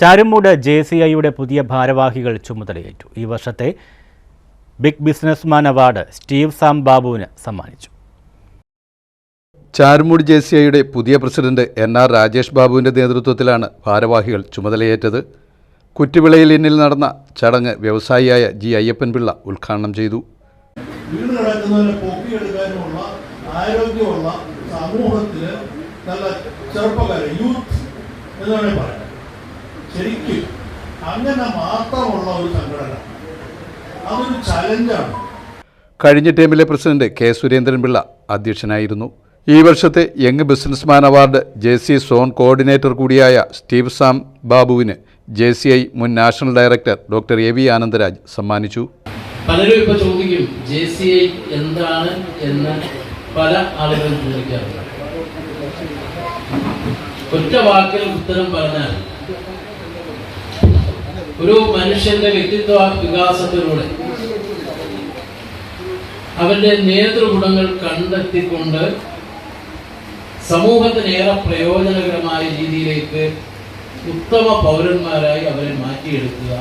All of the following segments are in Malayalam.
ചാരുമൂട് ജെ സി ഐയുടെ പുതിയ ഭാരവാഹികൾ ചുമതലയേറ്റു. ഈ വർഷത്തെ big businessman award Steve Sam ബാബുവിന് സമ്മാനിച്ചു. ചാരുമൂട് ജെ സി ഐയുടെ പുതിയ പ്രസിഡന്റ് എൻ ആർ രാജേഷ് ബാബുവിന്റെ നേതൃത്വത്തിലാണ് ഭാരവാഹികൾ ചുമതലയേറ്റത്. കുറ്റിവിളയിൽ ഇന്നിൽ നടന്ന ചടങ്ങ് വ്യവസായിയായ ജി അയ്യപ്പൻ പിള്ള ഉദ്ഘാടനം ചെയ്തു. വീട് പൊക്കിയെടുക്കാനുമുള്ള ആരോഗ്യമുള്ള സമൂഹത്തിന് നല്ല ചെറുപ്പക്കാരെ യൂത്ത് എന്ന് വേണമെങ്കിൽ പറയാം ശരിക്കും അങ്ങനെ മാത്രമുള്ള ഒരു സംഘടന. അതൊരു ചലഞ്ചാണ് കഴിഞ്ഞ ടീമിലെ പ്രസിഡന്റ് കെ സുരേന്ദ്രൻപിള്ള അധ്യക്ഷനായിരുന്നു. ഈ വർഷത്തെ young businessman award J C zone coordinator കൂടിയായ സ്റ്റീവ് സാം ബാബുവിന് ജെ സി ഐ മുൻ national director doctor A V Anandaraj സമ്മാനിച്ചു. പലരും ഇപ്പൊ ചോദിക്കും ജെ സി ഐ എന്താണ് എന്ന് പല ആളുകളും ചോദിക്കാറുണ്ട്. ഒറ്റ വാക്കിൽ ഉത്തരം പറഞ്ഞാൽ ഒരു മനുഷ്യന്റെ വ്യക്തിത്വ വികാസത്തിലൂടെ അവന്റെ നേതൃഗുണങ്ങൾ കണ്ടെത്തിക്കൊണ്ട് സമൂഹത്തിന് ഏറെ പ്രയോജനകരമായ രീതിയിലേക്ക് ഉത്തമ പൗരന്മാരായി അവരെ മാറ്റിയെടുക്കുക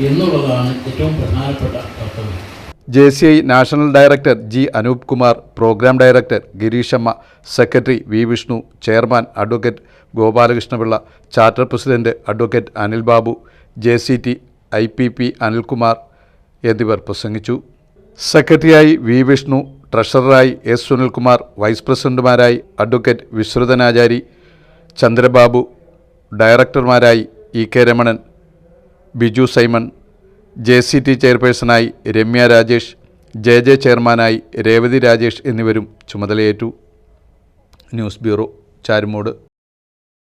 എന്നുള്ളതാണ് ഏറ്റവും പ്രധാനപ്പെട്ട കർത്തവ്യം. J C I national director G Anoop Kumar programme director Girishamma secretary V Vishnu chairman advocate Gopalakrishnapillai charter president advocate Anil Babu J C T I P P Anilkumar എന്നിവർ പ്രസംഗിച്ചു. സെക്രട്ടറിയായി വി വിഷ്ണു ട്രഷററായി എസ് സുനിൽകുമാർ വൈസ് പ്രസിഡന്റുമാരായി advocate Vishruthanachari Chandrababu ഡയറക്ടർമാരായി E K Ramanan Biju Simon J C T ചെയർപേഴ്സണായി Ramya Rajesh J J ചെയർമാനായി രേവതി രാജേഷ് എന്നിവരും ചുമതലയേറ്റു. News bureau Charummood.